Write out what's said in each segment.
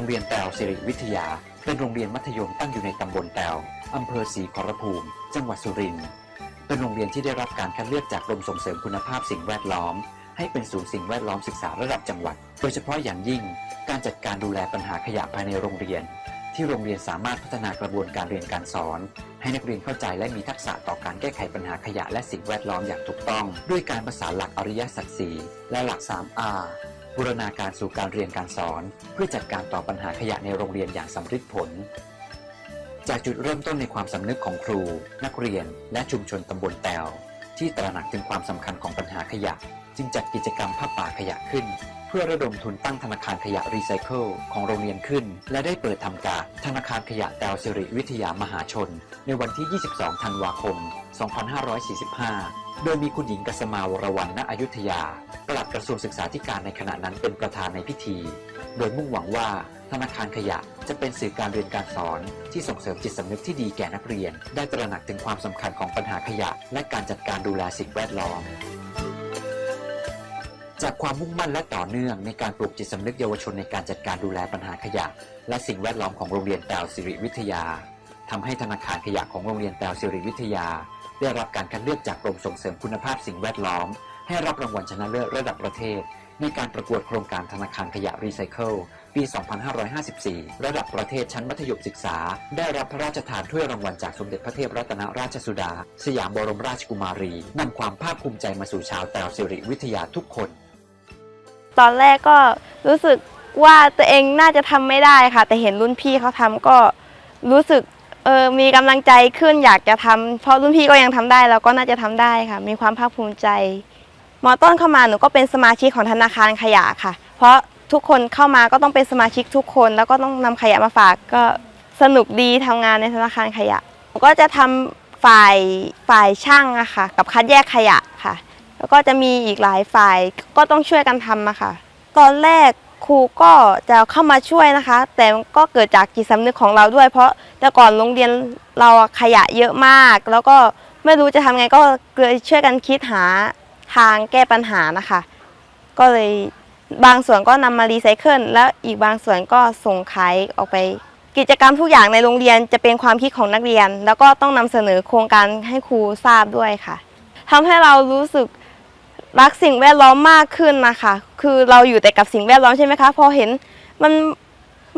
โรงเรียนแตวสิริวิทยา เป็นโรงเรียนมัธยมตั้งอยู่ในตำบลแตวอำเภอศรีขอรภูมิ จังหวัดสุรินทร์ เป็นโรงเรียนที่ได้รับการคัดเลือกจากกรมส่งเสริมคุณภาพสิ่งแวดล้อม ให้เป็นศูนย์สิ่งแวดล้อมศึกษาระดับจังหวัด โดยเฉพาะอย่างยิ่ง การจัดการดูแลปัญหาขยะภายในโรงเรียน ที่โรงเรียนสามารถพัฒนากระบวนการเรียนการสอน ให้นักเรียนเข้าใจและมีทักษะต่อการแก้ไขปัญหาขยะและสิ่งแวดล้อมอย่างถูกต้อง ด้วยการประสานหลักอริยสัจสีและหลัก 3R บูรณาการสู่การเรียนการสอน เพื่อจัดการต่อปัญหาขยะในโรงเรียนอย่างสำเร็จผล จากจุดเริ่มต้นในความสำนึกของครู นักเรียน และชุมชนตำบลแตวที่ตระหนักถึงความสำคัญของปัญหาขยะ จึงจัดกิจกรรมผ้าป่าขยะขึ้น เพื่อระดมทุนตั้งธนาคารขยะรีไซเคิลของโรงเรียนขึ้น และได้เปิดทำการธนาคารขยะแตวสิริวิทยามหาชน ในวันที่ 22 ธันวาคม 2545 โดยมีคุณหญิงกัสมาวรวรรณอยุธยาปลัดกระทรวงศึกษาธิการในขณะนั้นเป็นประธานในพิธี โดยมุ่งหวังว่าธนาคารขยะจะเป็นสื่อการเรียนการสอนที่ส่งเสริมจิตสำนึกที่ดีแก่นักเรียน ได้ตระหนักถึงความสำคัญของปัญหาขยะ และการจัดการดูแลสิ่งแวดล้อม จากความมุ่งมั่นและต่อเนื่องในการปลูกจิตสำนึกเยาวชนในการจัดการดูแลปัญหาขยะ และสิ่งแวดล้อมของโรงเรียนแตวสิริวิทยาทำให้ธนาคารขยะของโรงเรียนแตวสิริวิทยา ได้รับการคัดเลือกจากกรมส่งเสริมคุณภาพสิ่งแวดล้อม ให้รับรางวัลชนะเลิศระดับประเทศ ในการประกวดโครงการธนาคารขยะรีไซเคิลปี 2554 ระดับประเทศชั้นมัธยมศึกษา ได้รับพระราชทานถ้วยรางวัลจากสมเด็จพระเทพรัตนราชสุดา สยามบรมราชกุมารีนำความภาคภูมิใจมาสู่ชาวแตวสิริวิทยาทุกคน ตอนแรกก็รู้สึกว่าตัวเองน่าจะทำไม่ได้ค่ะ แต่เห็นรุ่นพี่เขาทำก็รู้สึกเออมีกำลังใจขึ้นอยากจะทำเพราะรุ่นพี่ก็ยังทำได้เราก็น่าจะทำได้ค่ะ มีความภาคภูมิใจมอต้นเข้ามาหนูก็เป็นสมาชิกของธนาคารขยะค่ะ เพราะทุกคนเข้ามาก็ต้องเป็นสมาชิกทุกคน แล้วก็ต้องนำขยะมาฝากก็สนุกดีทำงานในธนาคารขยะหนูก็จะทำฝ่ายฝ่ายช่างอะค่ะ กับคัดแยกขยะค่ะ แล้วก็จะมีอีกหลายฝ่ายก็ต้องช่วยกันทำอะค่ะ ตอนแรกครูก็จะเข้ามาช่วยนะคะ แต่ก็เกิดจากจิตสำนึกของเราด้วย เพราะแต่ก่อนโรงเรียนเราขยะเยอะมาก แล้วก็ไม่รู้จะทำไงก็เลยช่วยกันคิดหาทางแก้ปัญหานะคะ ก็เลยบางส่วนก็นำมารีไซเคิลแล้วอีกบางส่วนก็ส่งขายออกไป กิจกรรมทุกอย่างในโรงเรียนจะเป็นความคิดของนักเรียน แล้วก็ต้องนำเสนอโครงการให้ครูทราบด้วยค่ะทำให้เรารู้สึก รักสิ่งแวดล้อมมากขึ้นนะคะ คือเราอยู่แต่กับสิ่งแวดล้อมใช่ไหมคะ พอเห็นมัน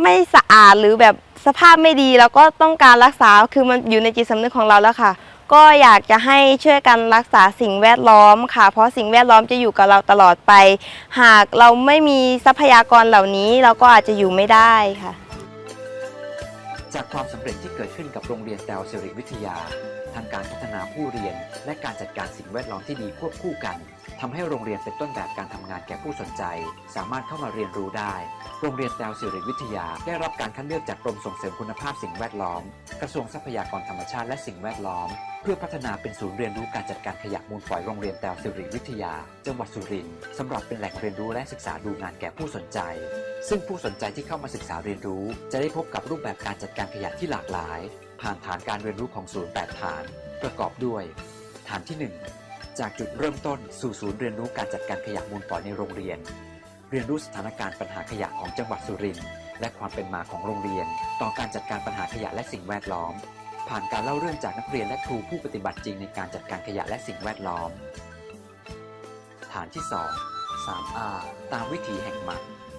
ไม่สะอาดหรือแบบสภาพไม่ดีเราก็ต้องการรักษา คือมันอยู่ในจิตสำนึกของเราแล้วค่ะ ก็อยากจะให้ช่วยกันรักษาสิ่งแวดล้อมค่ะ เพราะสิ่งแวดล้อมจะอยู่กับเราตลอดไป หากเราไม่มีทรัพยากรเหล่านี้ เราก็อาจจะอยู่ไม่ได้ค่ะ จากความสำเร็จที่เกิดขึ้นกับโรงเรียนแตวสิริวิทยา ทางการพัฒนาผู้เรียน และการจัดการสิ่งแวดล้อมที่ดีควบคู่กัน ทำให้โรงเรียนเป็นต้นแบบการทำงานแก่ผู้สนใจ สามารถเข้ามาเรียนรู้ได้ โรงเรียนแตวสิริวิทยา ได้รับการคัดเลือกจากกรมส่งเสริมคุณภาพสิ่งแวดล้อม กระทรวงทรัพยากรธรรมชาติและสิ่งแวดล้อม เพื่อพัฒนาเป็นศูนย์เรียนรู้การจัดการขยะมูลฝอยโรงเรียนแตวสิริวิทยา จังหวัดสุรินทร์สำหรับเป็นแหล่งเรียนรู้และศึกษาดูงานแก่ผู้สนใจ ซึ่งผู้สนใจที่เข้ามาศึกษาเรียนรู้ จะได้พบกับรูปแบบการจัดการขยะที่หลากหลาย ผ่านฐานการเรียนรู้ของศูนย์8ฐาน ประกอบด้วย ฐานที่ 1 จากจุดเริ่มต้นสู่ศูนย์เรียนรู้การจัดการขยะมูลฝอยในโรงเรียน เรียนรู้สถานการณ์ปัญหาขยะของจังหวัดสุรินทร์และความเป็นมาของโรงเรียน ต่อการจัดการปัญหาขยะและสิ่งแวดล้อม ผ่านการเล่าเรื่องจากนักเรียนและครูผู้ปฏิบัติจริงในการจัดการขยะและสิ่งแวดล้อม ฐานที่ 2 3R ตามวิถีแห่งใหม่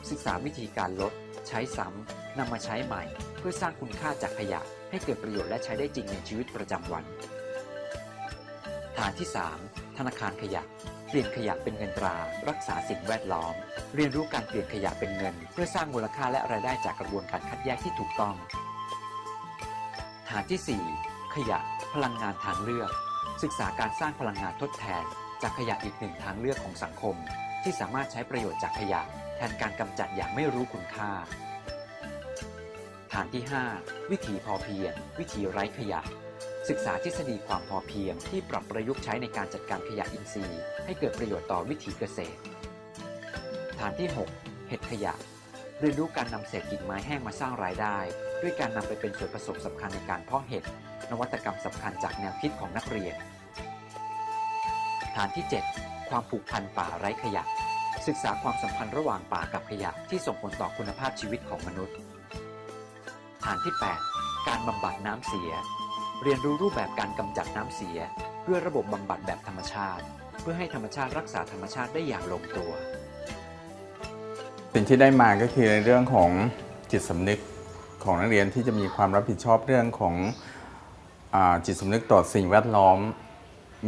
ศึกษาวิธีการลด ใช้ซ้ำนำมาใช้ใหม่ เพื่อสร้างคุณค่าจากขยะ ให้เกิดประโยชน์และใช้ได้จริงในชีวิตประจำวัน ฐานที่ 3 ธนาคารขยะ เปลี่ยนขยะเป็นเงินตรา รักษาสิ่งแวดล้อม เรียนรู้การเปลี่ยนขยะเป็นเงิน เพื่อสร้างมูลค่าและรายได้จากกระบวนการคัดแยกที่ถูกต้อง ฐานที่ 4 ขยะ พลังงานทางเลือก ศึกษาการสร้างพลังงานทดแทน จากขยะอีกหนึ่งทางเลือกของสังคม ที่สามารถใช้ประโยชน์จากขยะ แทนการกำจัดอย่างไม่รู้คุณค่า ฐานที่ 5 วิถีพอเพียง วิถีไร้ขยะ ศึกษาทฤษฎีความพอเพียงที่ปรับประยุกต์ใช้ในการจัดการขยะอินทรีย์ ให้เกิดประโยชน์ต่อวิถีเกษตร ฐานที่ 6 เห็ดขยะ เรียนรู้การนำเศษกิ่งไม้แห้งมาสร้างรายได้ ด้วยการนำไปเป็นส่วนผสมสำคัญในการเพาะเห็ด นวัตกรรมสำคัญจากแนวคิดของนักเรียน ฐานที่ 7 ความผูกพันป่าไร้ขยะ ศึกษาความสัมพันธ์ระหว่างป่ากับขยะที่ส่งผลต่อคุณภาพชีวิตของมนุษย์ ฐานที่ 8 การบำบัดน้ำเสีย เรียนรู้รูปแบบการกำจัดน้ำเสียด้วยระบบบำบัดแบบธรรมชาติ เพื่อให้ธรรมชาติรักษาธรรมชาติได้อย่างลงตัว สิ่งที่ได้มาก็คือในเรื่องของจิตสำนึกของนักเรียนที่จะมีความรับผิดชอบเรื่องของอจิตสำนึกต่อสิ่งแวดล้อม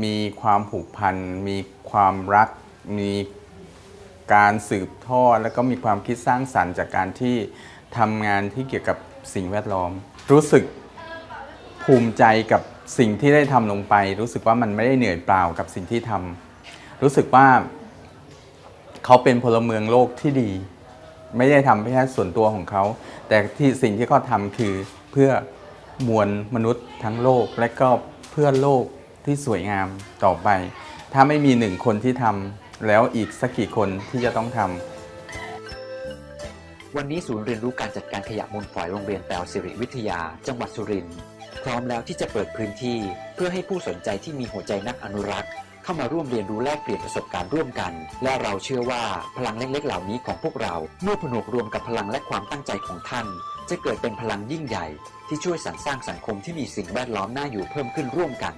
มีความผูกพัน มีความรัก มีการสืบทอด แล้วก็มีความคิดสร้างสรรค์จากการที่ทำงานที่เกี่ยวกับสิ่งแวดล้อม รู้สึก ภูมิใจกับสิ่งที่ได้ทำลงไป รู้สึกว่ามันไม่ได้เหนื่อยเปล่ากับสิ่งที่ทำรู้สึกว่าเขาเป็นพลเมืองโลกที่ดี ไม่ได้ทำแค่ส่วนตัวของเขา แต่ที่สิ่งที่เขาทำคือเพื่อมวลมนุษย์ทั้งโลก และก็เพื่อโลกที่สวยงามต่อไป ถ้าไม่มีหนึ่งคนที่ทำแล้วอีกสักกี่คนที่จะต้องทำวันนี้ศูนย์เรียนรู้การจัดการขยะมูลฝอยโรงเรียนแตวสิริวิทยา จังหวัดสุรินทร์ พร้อมแล้วที่จะเปิดพื้นที่ เพื่อให้ผู้สนใจที่มีหัวใจนักอนุรักษ์ เข้ามาร่วมเรียนรู้แลกเปลี่ยนประสบการณ์ร่วมกัน และเราเชื่อว่าพลังเล็กๆ เหล่านี้ของพวกเราเมื่อผนวกรวมกับพลังและความตั้งใจของท่าน จะเกิดเป็นพลังยิ่งใหญ่ ที่ช่วยสรรสร้างสังคมที่มีสิ่งแวดล้อมน่าอยู่เพิ่มขึ้นร่วมกัน